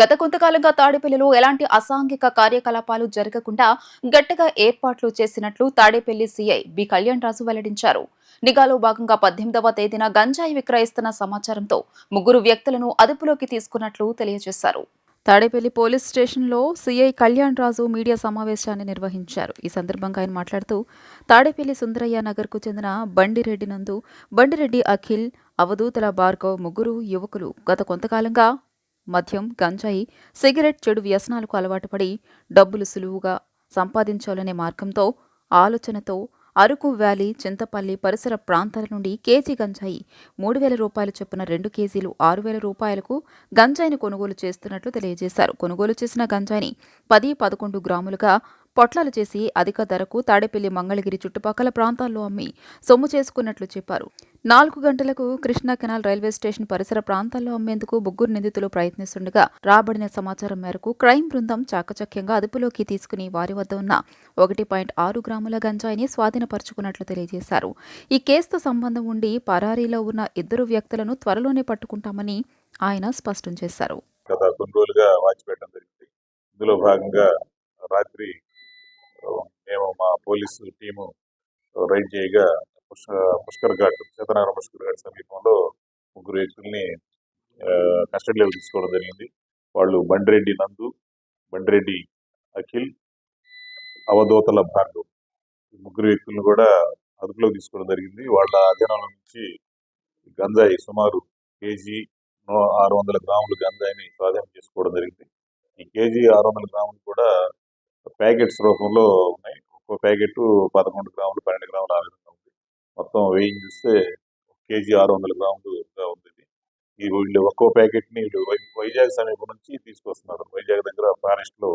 గత కొంతకాలంగా తాడేపల్లిలో ఎలాంటి అసాంఘిక కార్యకలాపాలు జరగకుండా గట్టిగా ఏర్పాట్లు చేసినట్లు తాడేపల్లి సీఐ బి కళ్యాణ్ రాజు వెల్లడించారు. నిఘాలో భాగంగా పద్దెనిమిదవ తేదీన గంజాయి విక్రయిస్తున్న సమాచారంతో ముగ్గురు వ్యక్తులను అదుపులోకి తీసుకున్నట్లు తెలియజేశారు. తాడేపల్లి పోలీస్ స్టేషన్లో సీఐ కళ్యాణ్ రాజు మీడియా సమావేశాన్ని నిర్వహించారు. ఈ సందర్భంగా ఆయన మాట్లాడుతూ తాడేపల్లి సుందరయ్య నగర్కు చెందిన బండిరెడ్డి నందు బండిరెడ్డి అఖిల్ అవధూతల భార్గవ్ ముగ్గురు యువకులు గత కొంతకాలంగా మద్యం గంజాయి సిగరెట్ చెడు వ్యసనాలకు అలవాటు పడి డబ్బులు సులువుగా సంపాదించాలనే మార్గంతో ఆలోచనతో అరకు వ్యాలీ చింతపల్లి పరిసర ప్రాంతాల నుండి కేజీ గంజాయి మూడు వేల రూపాయలు చొప్పున రెండు కేజీలు ఆరు వేల రూపాయలకు గంజాయిని కొనుగోలు చేస్తున్నట్లు తెలియజేశారు. కొనుగోలు చేసిన గంజాయిని పది పదకొండు గ్రాములుగా పొట్లాలు చేసి అధిక ధరకు తాడేపల్లి మంగళగిరి చుట్టుపక్కల ప్రాంతాల్లో అమ్మి సొమ్ము చేసుకున్నట్లు చెప్పారు. నాలుగు గంటలకు కృష్ణా కెనాల్ రైల్వే స్టేషన్ పరిసర ప్రాంతాల్లో అమ్మేందుకు ముగ్గురు నిందితులు ప్రయత్నిస్తుండగా రాబడిన సమాచారం మేరకు క్రైమ్ బృందం చాకచక్యంగా అదుపులోకి తీసుకుని వారి వద్ద ఉన్న ఒకటి పాయింట్ ఆరు గ్రాముల గంజాయిని స్వాధీనపరుచుకున్నట్లు తెలియజేశారు. ఈ కేసుతో సంబంధం ఉండి పరారీలో ఉన్న ఇద్దరు వ్యక్తులను త్వరలోనే పట్టుకుంటామని ఆయన స్పష్టం చేశారు. గత కొన్ని రోజులుగా పెట్టడం జరిగింది. ఇందులో భాగంగా రాత్రి మేము మా పోలీసు టీము రైడ్ చేయగా పుష్కర్ ఘాట్ సీతారామ పుష్కర్ ఘాట్ సమీపంలో ముగ్గురు వ్యక్తుల్ని కస్టడీలోకి తీసుకోవడం జరిగింది. వాళ్ళు బండిరెడ్డి నందు బండిరెడ్డి అఖిల్ అవధూతల భార్గవ్ ముగ్గురు వ్యక్తులను కూడా అదుపులోకి తీసుకోవడం జరిగింది. వాళ్ళ అధీనంలో నుంచి గంజాయి సుమారు కేజీ ఆరు వందల గ్రాములు గంజాయిని స్వాధీనం చేసుకోవడం జరిగింది. ఈ కేజీ ఆరు వందల గ్రాములు కూడా ప్యాకెట్స్ రూపంలో ఉన్నాయి. ఒక్కో ప్యాకెట్ పదకొండు గ్రాములు పన్నెండు గ్రాములు ఆ విధంగా ఉంది. మొత్తం వెయ్యి చూస్తే ఒక కేజీ ఆరు వందల గ్రాములుగా ఉంది ఈ వీళ్ళు ఒక్కో ప్యాకెట్ని వీళ్ళు వై- వైజాగ్ సమీపం నుంచి తీసుకొస్తున్నారు. వైజాగ్ దగ్గర ఫారెస్ట్లో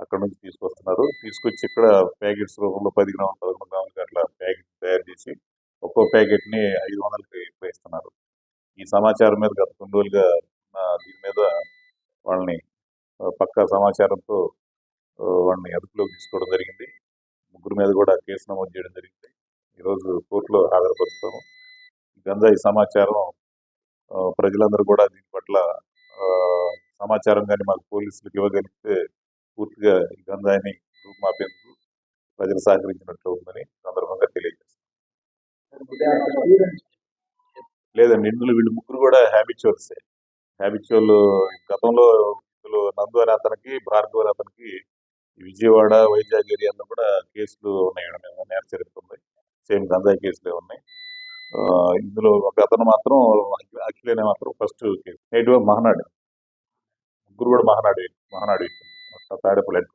అక్కడ నుంచి తీసుకొస్తున్నారు. తీసుకొచ్చి ఇక్కడ ప్యాకెట్స్ రూపంలో పది గ్రాములు పదకొండు గ్రాములు అట్లా ప్యాకెట్ తయారు చేసి ఒక్కో ప్యాకెట్ని ఐదు వందలకి ఇస్తున్నారు ఈ సమాచారం మీద గత కొన్ని రోజులుగా దీని మీద వాళ్ళని పక్కా సమాచారంతో వాడిని అదుపులోకి తీసుకోవడం జరిగింది. ముగ్గురు మీద కూడా కేసు నమోదు చేయడం జరిగింది. ఈరోజు కోర్టులో హాజరుపరుస్తాము. ఈ గంజాయి సమాచారం ప్రజలందరూ కూడా దీని పట్ల సమాచారం కానీ మాకు పోలీసులకు ఇవ్వగలిగితే పూర్తిగా ఈ గంజాయిని రూపుమాపేందుకు ప్రజలు సహకరించినట్లు ఉందని సందర్భంగా తెలియజేస్తాం. లేదండి ఇందులో వీళ్ళు ముగ్గురు కూడా హ్యాబిచువల్సే. హ్యాబిచువల్ గతంలో నందు అనే అతనికి భార్గవ్ అనే అతనికి విజయవాడ వైజాగ్ ఏరియాలో కూడా కేసులు ఉన్నాయి మేము నేర ఉంది. సేమ్ గంజాయి కేసులే ఉన్నాయి. ఆ, ఇందులో ఒక అతను మాత్రం అఖిలేనే మాత్రం ఫస్ట్ కేసు. నేటివ్ మహనాడు. ముగ్గురు కూడా మహనాడు మహనాడు తాడేపల్లి హెడ్